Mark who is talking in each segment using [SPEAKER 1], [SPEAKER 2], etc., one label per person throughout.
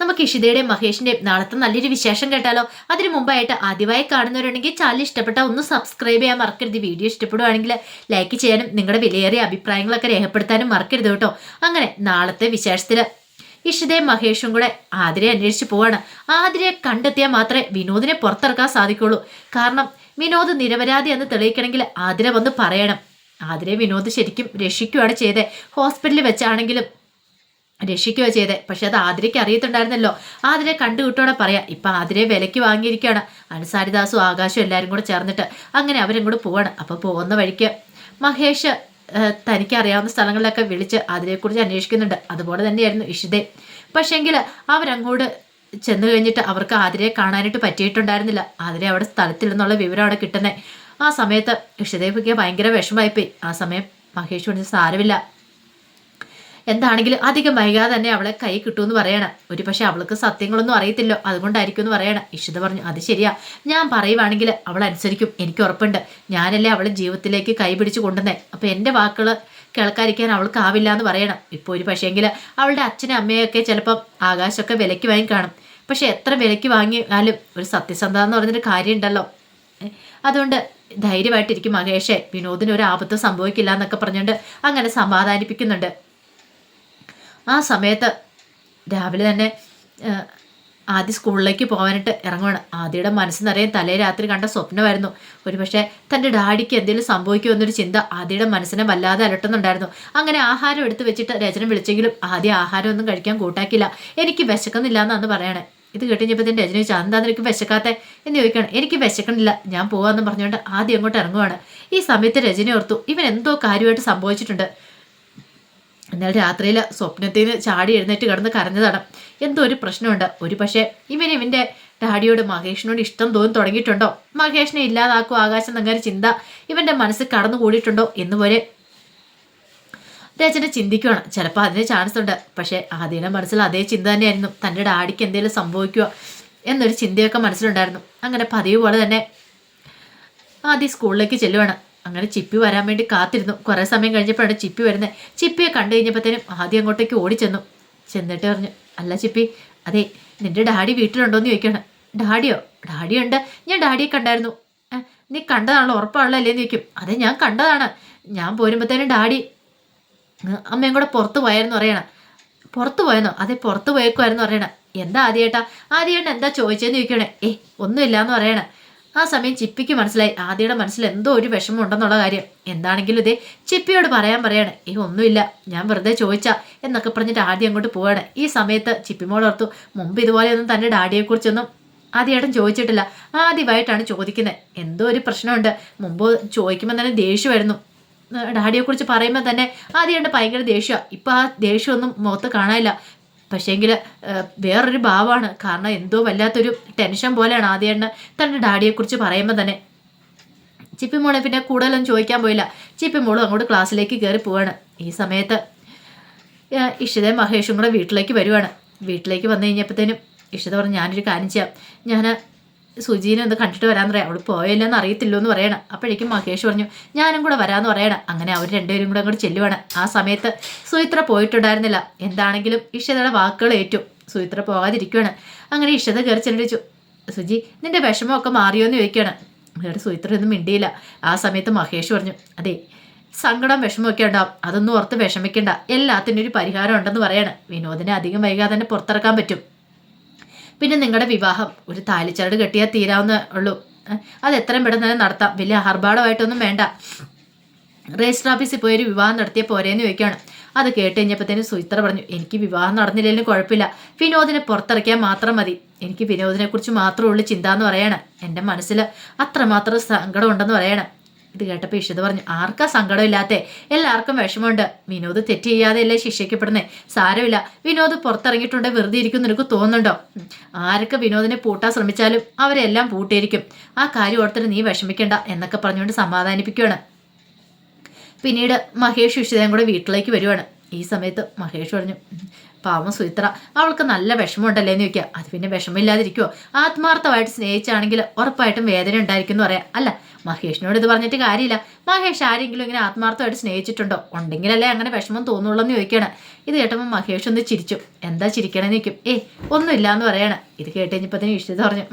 [SPEAKER 1] നമുക്ക് ഇഷിതയുടെയും മഹേഷിന്റെയും നാളത്തെ നല്ലൊരു വിശേഷം കേട്ടാലോ? അതിനു മുമ്പായിട്ട് ആദ്യമായി കാണുന്നവരുണ്ടെങ്കിൽ ചാനൽ ഇഷ്ടപ്പെട്ട ഒന്ന് സബ്സ്ക്രൈബ് ചെയ്യാൻ മറക്കരുത്. വീഡിയോ ഇഷ്ടപ്പെടുവാണെങ്കിൽ ലൈക്ക് ചെയ്യാനും നിങ്ങളുടെ വിലയേറിയ അഭിപ്രായങ്ങളൊക്കെ രേഖപ്പെടുത്താനും മറക്കരുത് കേട്ടോ. അങ്ങനെ നാളത്തെ വിശേഷത്തിൽ ഇഷിതയും മഹേഷും കൂടെ ആതിരയെ അന്വേഷിച്ച് പോവാണ്. ആതിരയെ കണ്ടെത്തിയാൽ മാത്രമേ വിനോദിനെ പുറത്തിറക്കാൻ സാധിക്കുള്ളൂ കാരണം വിനോദ് നിരപരാധി എന്ന് തെളിയിക്കണമെങ്കിൽ ആതിര വന്ന് പറയണം. ആതിരെ വിനോദ് ശരിക്കും രക്ഷിക്കുകയാണ് ചെയ്തത്. ഹോസ്പിറ്റലിൽ വെച്ചാണെങ്കിലും രക്ഷിക്കുക ചെയ്തേ. പക്ഷെ അത് ആതിരയ്ക്ക് അറിയത്തുണ്ടായിരുന്നല്ലോ. ആതിരെ കണ്ടുകിട്ടോടെ പറയാം ഇപ്പൊ ആതിരെ വിലയ്ക്ക് വാങ്ങിയിരിക്കുകയാണ്. അനുസാരിദാസും ആകാശും എല്ലാവരും കൂടെ ചേർന്നിട്ട് അങ്ങനെ അവരും കൂടെ പോവാണ്. അപ്പൊ പോകുന്ന വഴിക്ക് മഹേഷ് തനിക്ക് അറിയാവുന്ന സ്ഥലങ്ങളിലൊക്കെ വിളിച്ച് അതിനെക്കുറിച്ച് അന്വേഷിക്കുന്നുണ്ട്. അതുപോലെ തന്നെയായിരുന്നു ഇഷിതേ. പക്ഷെങ്കിൽ അവരങ്ങോട്ട് ചെന്നു കഴിഞ്ഞിട്ട് അവർക്ക് ആതിരയെ കാണാനായിട്ട് പറ്റിയിട്ടുണ്ടായിരുന്നില്ല. ആതിരെ അവിടെ സ്ഥലത്തിൽ നിന്നുള്ള വിവരം അവിടെ കിട്ടുന്നത് ആ സമയത്ത് ഇഷിതയ്ക്ക് ഭയങ്കര വിഷമമായിപ്പോയി. ആ സമയം മഹേഷ് പറഞ്ഞു സാരമില്ല. എന്താണെങ്കിലും അധികം വൈകാതെ തന്നെ അവളെ കൈ കിട്ടുമെന്ന് പറയണം. ഒരു പക്ഷെ അവൾക്ക് സത്യങ്ങളൊന്നും അറിയത്തില്ലോ. അതുകൊണ്ടായിരിക്കും എന്ന് പറയണം. ഇഷിത പറഞ്ഞു അത് ശരിയാ. ഞാൻ പറയുവാണെങ്കിൽ അവൾ അനുസരിക്കും. എനിക്ക് ഉറപ്പുണ്ട്. ഞാനല്ലേ അവളെ ജീവിതത്തിലേക്ക് കൈ പിടിച്ചു കൊണ്ടുവന്നേ. അപ്പൊ എന്റെ വാക്കുകൾ കേൾക്കാതിരിക്കാൻ അവൾക്ക് ആവില്ല എന്ന് പറയണം. ഇപ്പോൾ ഒരു പക്ഷേങ്കിൽ അവളുടെ അച്ഛനും അമ്മയൊക്കെ ചിലപ്പം ആകാശമൊക്കെ വിലയ്ക്ക് വാങ്ങി കാണും. പക്ഷെ എത്ര വിലയ്ക്ക് വാങ്ങിയാലും ഒരു സത്യസന്ധത എന്ന് പറഞ്ഞൊരു കാര്യമുണ്ടല്ലോ. അതുകൊണ്ട് ധൈര്യമായിട്ടിരിക്കും മഹേഷെ. വിനോദിന് ഒരു ആപത്ത് സംഭവിക്കില്ല എന്നൊക്കെ പറഞ്ഞുകൊണ്ട് അങ്ങനെ സമാധാനിപ്പിക്കുന്നുണ്ട്. ആ സമയത്ത് രാവിലെ തന്നെ ആദ്യ സ്കൂളിലേക്ക് പോകാനായിട്ട് ഇറങ്ങുവാണ്. ആദ്യയുടെ മനസ്സ് നിറയെ തലേ രാത്രി കണ്ട സ്വപ്നമായിരുന്നു. ഒരുപക്ഷെ തന്റെ ഡാഡിക്ക് എന്തെങ്കിലും സംഭവിക്കുമെന്നൊരു ചിന്ത ആദ്യയുടെ മനസ്സിനെ വല്ലാതെ അലട്ടുന്നുണ്ടായിരുന്നു. അങ്ങനെ ആഹാരം എടുത്ത് വെച്ചിട്ട് രചന വിളിച്ചെങ്കിലും ആദ്യം ആഹാരമൊന്നും കഴിക്കാൻ കൂട്ടാക്കില്ല എനിക്ക് വിശക്കുന്നില്ല എന്നാണ് പറയണേ. ഇത് കേട്ടുകഴിഞ്ഞപ്പോഴത്തേന് രജനി ചോദിച്ചാൽ എന്താ നിനക്ക് വിശക്കാത്തെ? എന്ന് ചോദിക്കണം എനിക്ക് വിശക്കണില്ല ഞാൻ പോകാമെന്ന് പറഞ്ഞുകൊണ്ട് ആദ്യം അങ്ങോട്ട് ഇറങ്ങുവാണ്. ഈ സമയത്ത് രജനി ഓർത്തു ഇവൻ എന്തോ കാര്യമായിട്ട് സംഭവിച്ചിട്ടുണ്ട്. എന്നാൽ രാത്രിയിൽ സ്വപ്നത്തിൽ നിന്ന് ചാടി എഴുന്നേറ്റ് കിടന്ന് കരഞ്ഞതാണ്. എന്തോ ഒരു പ്രശ്നമുണ്ട്. ഒരു പക്ഷേ ഇവൻ ഇവന്റെ ഡാഡിയോട് മഹേഷിനോട് ഇഷ്ടം തോന്നി തുടങ്ങിയിട്ടുണ്ടോ? മഹേഷിനെ ഇല്ലാതാക്കും ആകാശം എന്നൊരു ചിന്ത ഇവന്റെ മനസ്സ് കടന്നു കൂടിയിട്ടുണ്ടോ എന്നുപോലെ രചന ചിന്തിക്കുകയാണ് ചിലപ്പോൾ അതിന് ചാൻസ് ഉണ്ട്. പക്ഷേ ആദ്യയുടെ മനസ്സിൽ അതേ ചിന്ത തന്നെയായിരുന്നു. തന്റെ ഡാഡിക്ക് എന്തെങ്കിലും സംഭവിക്കുക എന്നൊരു ചിന്തയൊക്കെ മനസ്സിലുണ്ടായിരുന്നു. അങ്ങനെ പതിവ് പോലെ തന്നെ ആദ്യം സ്കൂളിലേക്ക് ചെല്ലുവാണ്. അങ്ങനെ ചിപ്പി വരാൻ വേണ്ടി കാത്തിരുന്നു. കുറേ സമയം കഴിഞ്ഞപ്പോഴാണ് ചിപ്പി വരുന്നത്. ചിപ്പിയെ കണ്ടു കഴിഞ്ഞപ്പോഴത്തേനും ആദ്യം അങ്ങോട്ടേക്ക് ഓടിച്ചെന്നു. ചെന്നിട്ട് പറഞ്ഞു അല്ല ചിപ്പി അതെ നിന്റെ ഡാഡി വീട്ടിലുണ്ടോയെന്ന് ചോദിക്കണം ഡാഡിയോ? ഡാഡിയുണ്ട്. ഞാൻ ഡാഡിയെ കണ്ടായിരുന്നു. നീ കണ്ടതാണല്ലോ ഉറപ്പാണല്ലോ അല്ലേന്ന് ചോദിക്കും. അതെ ഞാൻ കണ്ടതാണ്. ഞാൻ പോരുമ്പോഴത്തേനും ഡാഡി അമ്മയും കൂടെ പുറത്ത് പോയായിരുന്നു പറയണം. പുറത്ത് പോയെന്നോ? അതെ പുറത്ത് പോയേക്കുമായിരുന്നു പറയണം. എന്താ ആദ്യേട്ടാ? ആദ്യേട്ടാ എന്താ ചോദിച്ചതെന്ന് ചോദിക്കണേ ഏ ഒന്നുമില്ല എന്ന് പറയണേ. ആ സമയം ചിപ്പിക്ക് മനസ്സിലായി. ആദ്യയുടെ മനസ്സിൽ എന്തോ ഒരു വിഷമം ഉണ്ടെന്നുള്ള കാര്യം. എന്താണെങ്കിലും ഇതേ ചിപ്പിയോട് പറയാൻ പറയാണ്. ഏ ഒന്നുമില്ല. ഞാൻ വെറുതെ ചോദിച്ചാ എന്നൊക്കെ പറഞ്ഞിട്ട് ആദ്യം അങ്ങോട്ട് പോവാണ്. ഈ സമയത്ത് ചിപ്പിമോൾ ഓർത്തു മുമ്പ് ഇതുപോലെയൊന്നും തന്റെ ഡാഡിയെക്കുറിച്ചൊന്നും ആദ്യമായിട്ടും ചോദിച്ചിട്ടില്ല. ആദ്യമായിട്ടാണ് ചോദിക്കുന്നത് എന്തോ ഒരു പ്രശ്നമുണ്ട്. മുമ്പ് ചോദിക്കുമ്പോൾ തന്നെ ദേഷ്യമായിരുന്നു. ഡാഡിയെക്കുറിച്ച് പറയുമ്പോൾ തന്നെ ആദ്യമായിട്ട് ഭയങ്കര ദേഷ്യമാണ് ഇപ്പം ആ ദേഷ്യമൊന്നും മുഖത്ത് കാണാനില്ല. പക്ഷേങ്കിൽ വേറൊരു ഭാവമാണ് കാരണം എന്തോ വല്ലാത്തൊരു ടെൻഷൻ പോലെയാണ് ആദ്യം തന്റെ ഡാഡിയെക്കുറിച്ച് പറയുമ്പോൾ തന്നെ. ചിപ്പി മോളെ പിന്നെ കൂടുതലൊന്നും ചോദിക്കാൻ പോയില്ല. ചിപ്പി മോളും അങ്ങോട്ട് ക്ലാസ്സിലേക്ക് കയറി പോവാണ്. ഈ സമയത്ത് ഇഷിതയും മഹേഷും കൂടെ വീട്ടിലേക്ക് വരുവാണ്. വീട്ടിലേക്ക് വന്നു കഴിഞ്ഞപ്പോഴത്തേനും ഇഷിത പറഞ്ഞു ഞാനൊരു കാര്യം ചെയ്യാം. ഞാൻ സുജീനെ ഒന്ന് കണ്ടിട്ട് വരാൻ പറയാം. അവൾ പോയല്ലെന്ന് അറിയത്തില്ലോ എന്ന് പറയണം. അപ്പോഴേക്കും മഹേഷ് പറഞ്ഞു ഞാനും കൂടെ വരാമെന്ന് പറയണം. അങ്ങനെ അവർ രണ്ടുപേരും കൂടെ അങ്ങോട്ട് ചെല്ലുവാണ്. ആ സമയത്ത് സുചിത്ര പോയിട്ടുണ്ടായിരുന്നില്ല. എന്താണെങ്കിലും ഇഷതയുടെ വാക്കുകൾ ഏറ്റു. സുചിത്ര പോകാതിരിക്കുകയാണ് അങ്ങനെ ഇഷത കയറി ചെല്ലിച്ചു സുജി നിന്റെ വിഷമമൊക്കെ മാറിയോ എന്ന് ചോദിക്കുകയാണ്. അങ്ങനെ സുചിത്ര ഒന്നും മിണ്ടിയില്ല. ആ സമയത്ത് മഹേഷ് പറഞ്ഞു അതെ സങ്കടം വിഷമമൊക്കെ ഉണ്ടാവും. അതൊന്നും ഓർത്ത് വിഷമിക്കണ്ട. എല്ലാത്തിനും ഒരു പരിഹാരം ഉണ്ടെന്ന് പറയാണ്. വിനോദിനെ അധികം വൈകാതെ തന്നെ പുറത്തിറക്കാൻ പറ്റും. പിന്നെ നിങ്ങളുടെ വിവാഹം. ഒരു താലിച്ചരട് കെട്ടിയാൽ തീരാവുന്ന ഉള്ളൂ. അത് എത്രയും പെട്ടെന്ന് തന്നെ നടത്താം. വലിയ ആർഭാടമായിട്ടൊന്നും വേണ്ട. രജിസ്റ്റർ ഓഫീസിൽ പോയി ഒരു വിവാഹം നടത്തിയ പോരേന്ന് ചോദിക്കുകയാണ് അത് കേട്ട് കഴിഞ്ഞപ്പോഴത്തേനും സുചിത്ര പറഞ്ഞു എനിക്ക് വിവാഹം നടന്നില്ലെങ്കിലും കുഴപ്പമില്ല. വിനോദിനെ പുറത്തിറക്കിയാൽ മാത്രം മതി. എനിക്ക് വിനോദിനെക്കുറിച്ച് മാത്രമേ ഉള്ളൂ ചിന്ത എന്ന് പറയണം. എന്റെ മനസ്സിൽ അത്രമാത്രം സങ്കടം ഉണ്ടെന്ന് പറയണം. ഇത് കേട്ടപ്പോൾ ഇഷിത പറഞ്ഞു ആർക്കാ സങ്കടമില്ലാത്ത എല്ലാവർക്കും വിഷമമുണ്ട്. വിനോദ് തെറ്റ് ചെയ്യാതെയല്ലേ ശിക്ഷിക്കപ്പെടുന്നേ? സാരമില്ല. വിനോദ് പുറത്തിറങ്ങിയിട്ടുണ്ട്. വെറുതെ ഇരിക്കും നിനക്ക് തോന്നുന്നുണ്ടോ? ആരൊക്കെ വിനോദിനെ പൂട്ടാൻ ശ്രമിച്ചാലും അവരെല്ലാം പൂട്ടിയിരിക്കും. ആ കാര്യം ഓർത്തിട്ട് നീ വിഷമിക്കണ്ട എന്നൊക്കെ പറഞ്ഞുകൊണ്ട് സമാധാനിപ്പിക്കുകയാണ് പിന്നീട് മഹേഷ് ഇഷിതയും കൂടെ വീട്ടിലേക്ക് വരുവാണ്. ഈ സമയത്ത് മഹേഷ് പറഞ്ഞു പാവം സുചിത്ര അവൾക്ക് നല്ല വിഷമമുണ്ടല്ലേ എന്ന് ചോദിക്കുക. അത് പിന്നെ വിഷമമില്ലാതിരിക്കുമോ ആത്മാർത്ഥമായിട്ട് സ്നേഹിച്ചാണെങ്കിൽ ഉറപ്പായിട്ടും വേദന ഉണ്ടായിരിക്കും എന്ന് പറയാം. അല്ല മഹേഷിനോട് ഇത് പറഞ്ഞിട്ട് കാര്യമില്ല. മഹേഷ് ആരെങ്കിലും ഇങ്ങനെ ആത്മാർത്ഥമായിട്ട് സ്നേഹിച്ചിട്ടുണ്ടോ? ഉണ്ടെങ്കിലല്ലേ അങ്ങനെ വിഷമം തോന്നുള്ളൂ എന്ന് ഇത് കേട്ടപ്പോൾ മഹേഷ് ഒന്ന് ചിരിച്ചു. എന്താ ചിരിക്കണമെന്ന് ചോദിക്കും. ഏ ഒന്നുമില്ല എന്ന് പറയണം. ഇത് കേട്ട് കഴിഞ്ഞപ്പോൾ തന്നെ ഇഷ്ടത പറഞ്ഞു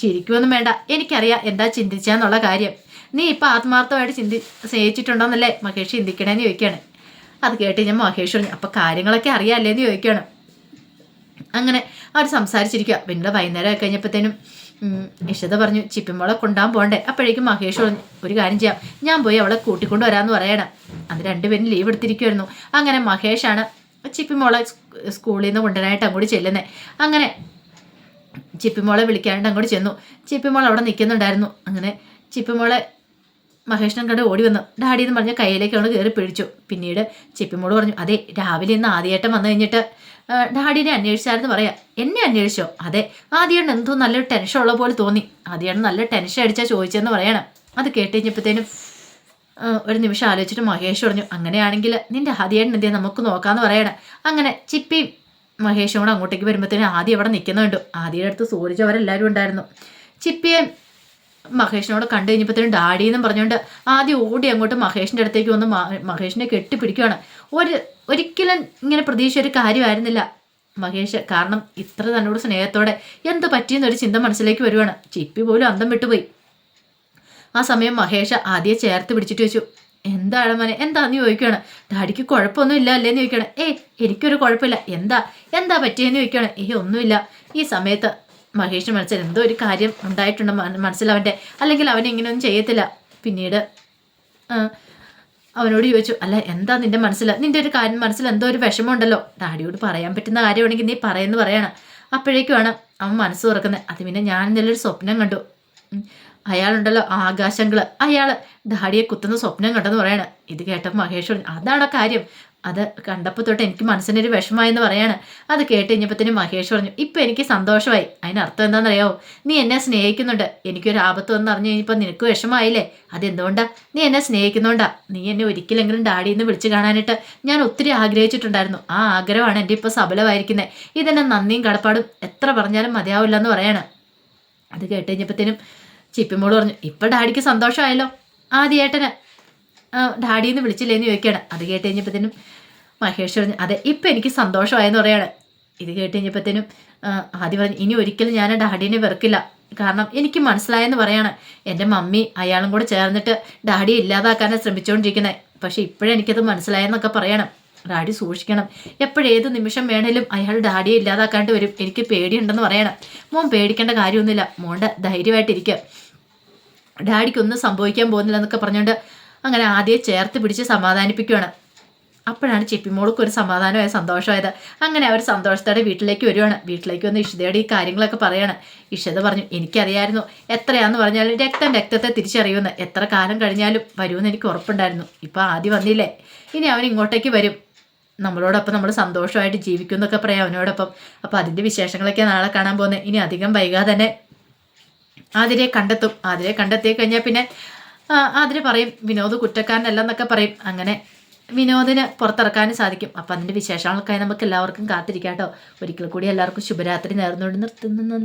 [SPEAKER 1] ചിരിക്കുമൊന്നും വേണ്ട. എനിക്കറിയാം എന്താ ചിന്തിച്ചാന്നുള്ള കാര്യം. നീ ഇപ്പം ആത്മാർത്ഥമായിട്ട് ചിന്തി സ്നേഹിച്ചിട്ടുണ്ടോന്നല്ലേ മഹേഷ് ചിന്തിക്കണേന്ന് ചോദിക്കുകയാണ് അത് കേട്ട് ഞാൻ മഹേഷ് പറഞ്ഞു അപ്പം കാര്യങ്ങളൊക്കെ അറിയാമല്ലേ എന്ന് ചോദിക്കുകയാണ് അങ്ങനെ അവർ സംസാരിച്ചിരിക്കുക പിന്നെ വൈകുന്നേരം ആയി കഴിഞ്ഞപ്പോഴത്തേനും ഇഷ്ടത പറഞ്ഞു ചിപ്പിമോളെ കൊണ്ടാൻ പോകണ്ടേ അപ്പോഴേക്കും മഹേഷ് പറഞ്ഞു ഒരു കാര്യം ചെയ്യാം. ഞാൻ പോയി അവളെ കൂട്ടിക്കൊണ്ട് വരാമെന്ന് പറയണം. അത് രണ്ടുപേരും ലീവ് എടുത്തിരിക്കുമായിരുന്നു അങ്ങനെ മഹേഷാണ് ചിപ്പിമോളെ സ്കൂളിൽ നിന്ന് കൊണ്ടുവരാനായിട്ട് അങ്ങോട്ട് ചെല്ലുന്നത് അങ്ങനെ ചിപ്പിമോളെ വിളിക്കാനായിട്ട് അങ്ങോട്ട് ചെന്നു. ചിപ്പിമോൾ അവിടെ നിൽക്കുന്നുണ്ടായിരുന്നു. അങ്ങനെ ചിപ്പിമോളെ മഹേഷിനെ കണ്ട് ഓടി വന്നു. ഡാഡി എന്ന് പറഞ്ഞ കയ്യിലേക്ക് അവൾ കയറി പിടിച്ചു. പിന്നീട് ചെപ്പിമോട് പറഞ്ഞു അതെ രാവിലെ ഇന്ന് ആദ്യേട്ടം വന്നു കഴിഞ്ഞിട്ട് ഡാഡിനെ അന്വേഷിച്ചായിരുന്നു പറയാം. എന്നെ അന്വേഷിച്ചോ? അതെ ആദ്യമാണ് എന്തോ നല്ലൊരു ടെൻഷൻ ഉള്ള പോലെ തോന്നി. ആദ്യമാണ് നല്ല ടെൻഷൻ അടിച്ചാൽ ചോദിച്ചെന്ന് പറയണം. അത് കേട്ട് കഴിഞ്ഞപ്പോഴത്തേനും ഒരു നിമിഷം ആലോചിച്ചിട്ട് മഹേഷ് പറഞ്ഞു അങ്ങനെയാണെങ്കിൽ നിന്റെ ആദ്യേട്ടൻ എന്തേ നമുക്ക് നോക്കാമെന്ന് പറയണം. അങ്ങനെ ചിപ്പിയും മഹേഷും കൂടെ അങ്ങോട്ടേക്ക് വരുമ്പോഴത്തേനും ആദ്യം അവിടെ നിൽക്കുന്നുണ്ട്. ആദ്യയുടെ അടുത്ത് സൂരജ് അവരെല്ലാവരും ഉണ്ടായിരുന്നു. ചിപ്പിയെ മഹേഷിനോട് കണ്ടു കഴിഞ്ഞപ്പോഴത്തേനും ഡാഡി എന്നും പറഞ്ഞുകൊണ്ട് ആദ്യം ഓടി അങ്ങോട്ട് മഹേഷിന്റെ അടുത്തേക്ക് വന്ന് മഹേഷിനെ കെട്ടിപ്പിടിക്കുകയാണ്. ഒരു ഒരിക്കലും ഇങ്ങനെ പ്രതീക്ഷ ഒരു കാര്യമായിരുന്നില്ല. മഹേഷ് കാരണം ഇത്ര തന്നോട് സ്നേഹത്തോടെ എന്ത് പറ്റിയെന്നൊരു ചിന്ത മനസ്സിലേക്ക് വരുവാണ്. ചിപ്പി പോലും അന്തം വിട്ടുപോയി. ആ സമയം മഹേഷ് ആദ്യം ചേർത്ത് പിടിച്ചിട്ട് വെച്ചു എന്താണ് മോനെ എന്താന്ന് ചോദിക്കുകയാണ്? ഡാഡിക്ക് കുഴപ്പമൊന്നും ഇല്ല അല്ലേന്ന് ചോദിക്കുകയാണ്. ഏയ് എനിക്കൊരു കുഴപ്പമില്ല. എന്താ എന്താ പറ്റിയെന്ന് ചോദിക്കുകയാണ്. ഏയ് ഒന്നുമില്ല. ഈ സമയത്ത് മഹേഷിന് മനസ്സിൽ എന്തോ ഒരു കാര്യം ഉണ്ടായിട്ടുണ്ട് മന- മനസ്സിൽ അവന്റെ അല്ലെങ്കിൽ അവൻ ഇങ്ങനെയൊന്നും ചെയ്യത്തില്ല. പിന്നീട് അവനോട് ചോദിച്ചു അല്ല എന്താ നിന്റെ മനസ്സിൽ നിന്റെ ഒരു കാര്യം മനസ്സിൽ എന്തോ ഒരു വിഷമമുണ്ടല്ലോ? ഡാഡിയോട് പറയാൻ പറ്റുന്ന കാര്യമാണെങ്കിൽ നീ പറയുന്നു പറയണം. അപ്പോഴേക്കുമാണ് അവൻ മനസ്സ് തുറക്കുന്നത്. അത് പിന്നെ ഞാൻ എന്തെങ്കിലും ഒരു സ്വപ്നം കണ്ടു. അയാളുണ്ടല്ലോ ആകാശങ്ങൾ അയാൾ ഡാഡിയെ കുത്തുന്ന സ്വപ്നം കണ്ടെന്ന് പറയാണ്. ഇത് കേട്ടപ്പോൾ മഹേഷ് പറഞ്ഞു അതാണ് കാര്യം? അത് കണ്ടപ്പോൾ തൊട്ട് എനിക്ക് മനസ്സിനൊരു വിഷമമായെന്ന് പറയാണ്. അത് കേട്ട് കഴിഞ്ഞപ്പോഴത്തേനും മഹേഷ് പറഞ്ഞു ഇപ്പം എനിക്ക് സന്തോഷമായി. അതിനർത്ഥം എന്താണെന്നറിയാവോ? നീ എന്നെ സ്നേഹിക്കുന്നുണ്ട്. എനിക്കൊരു ആപത്ത് വന്ന് അറിഞ്ഞു കഴിഞ്ഞപ്പോൾ നിനക്ക് വിഷമമായില്ലേ? അതെന്തുകൊണ്ടാ? നീ എന്നെ സ്നേഹിക്കുന്നോണ്ടാ? നീ എന്നെ ഒരിക്കലെങ്കിലും ഡാഡിയിൽ നിന്ന് വിളിച്ച് കാണാനായിട്ട് ഞാൻ ഒത്തിരി ആഗ്രഹിച്ചിട്ടുണ്ടായിരുന്നു. ആ ആഗ്രഹമാണ് എന്റെ ഇപ്പോൾ സബലമായിരിക്കുന്നത് ഇതെന്നെ നന്ദിയും കടപ്പാടും എത്ര പറഞ്ഞാലും മതിയാവില്ല എന്ന് പറയാണ്. അത് കേട്ട് കഴിഞ്ഞപ്പോഴത്തേനും ചിപ്പിമോൾ പറഞ്ഞു ഇപ്പം ഡാഡിക്ക് സന്തോഷമായല്ലോ. ആദ്യേട്ടന്. ഡാഡിന്ന് വിളിച്ചില്ലേന്ന് ചോദിക്കുകയാണ്. അത് കേട്ട് കഴിഞ്ഞപ്പോഴത്തേനും മഹേഷ് പറഞ്ഞു അതെ ഇപ്പം എനിക്ക് സന്തോഷമായെന്ന് പറയാണ്. ഇത് കേട്ട് കഴിഞ്ഞപ്പോഴത്തേനും ആദ്യം പറഞ്ഞു ഇനി ഒരിക്കലും ഞാൻ ഡാഡീനെ വെറുക്കില്ല. കാരണം എനിക്ക് മനസ്സിലായെന്ന് പറയാണ്. എന്റെ മമ്മി അയാളും കൂടെ ചേർന്നിട്ട് ഡാഡിയെ ഇല്ലാതാക്കാനാണ് ശ്രമിച്ചുകൊണ്ടിരിക്കുന്നത് പക്ഷേ ഇപ്പോഴെനിക്കത് മനസ്സിലായെന്നൊക്കെ പറയണം. ഡാഡി സൂക്ഷിക്കണം. എപ്പോഴേത് നിമിഷം വേണേലും അയാൾ ഡാഡിയെ ഇല്ലാതാക്കാണ്ട് വരും. എനിക്ക് പേടിയുണ്ടെന്ന് പറയണം. മോൻ പേടിക്കേണ്ട കാര്യമൊന്നുമില്ല. മോന്റെ ധൈര്യമായിട്ടിരിക്കുക ഡാഡിക്കൊന്നും സംഭവിക്കാൻ പോകുന്നില്ല എന്നൊക്കെ പറഞ്ഞുകൊണ്ട് അങ്ങനെ ആദ്യം ചേർത്ത് പിടിച്ച് സമാധാനിപ്പിക്കുകയാണ് അപ്പോഴാണ് ചിപ്പിമോൾക്ക് ഒരു സമാധാനമായ സന്തോഷമായത്. അങ്ങനെ അവർ സന്തോഷത്തോടെ വീട്ടിലേക്ക് വരുവാണ്. വീട്ടിലേക്ക് വന്ന് ഇഷിതയുടെ ഈ കാര്യങ്ങളൊക്കെ പറയാണ്. ഇഷിത പറഞ്ഞു എനിക്കറിയായിരുന്നു. എത്രയാന്ന് പറഞ്ഞാലും രക്തം രക്തത്തെ തിരിച്ചറിയുമെന്ന്. എത്ര കാലം കഴിഞ്ഞാലും വരുമെന്ന് എനിക്ക് ഉറപ്പുണ്ടായിരുന്നു. ഇപ്പം ആദ്യം വന്നില്ലേ? ഇനി അവൻ ഇങ്ങോട്ടേക്ക് വരും. നമ്മളോടൊപ്പം നമ്മൾ സന്തോഷമായിട്ട് ജീവിക്കും എന്നൊക്കെ പറയാം അവനോടൊപ്പം. അപ്പോൾ അതിന്റെ വിശേഷങ്ങളൊക്കെ നാളെ കാണാൻ പോകുന്നത് ഇനി അധികം വൈകാതെ തന്നെ ആതിരെ കണ്ടെത്തും. ആതിരെ കണ്ടെത്തി കഴിഞ്ഞാൽ പിന്നെ ആതിരെ പറയും വിനോദ് കുറ്റക്കാരനല്ല എന്നൊക്കെ പറയും. അങ്ങനെ വിനോദിന് പുറത്തിറക്കാനും സാധിക്കും. അപ്പം അതിന്റെ വിശേഷങ്ങൾക്കായി നമുക്ക് എല്ലാവർക്കും കാത്തിരിക്കാം കേട്ടോ. ഒരിക്കൽ കൂടി എല്ലാവർക്കും ശുഭരാത്രി നേർന്നുകൊണ്ട് നിർത്തുന്നു.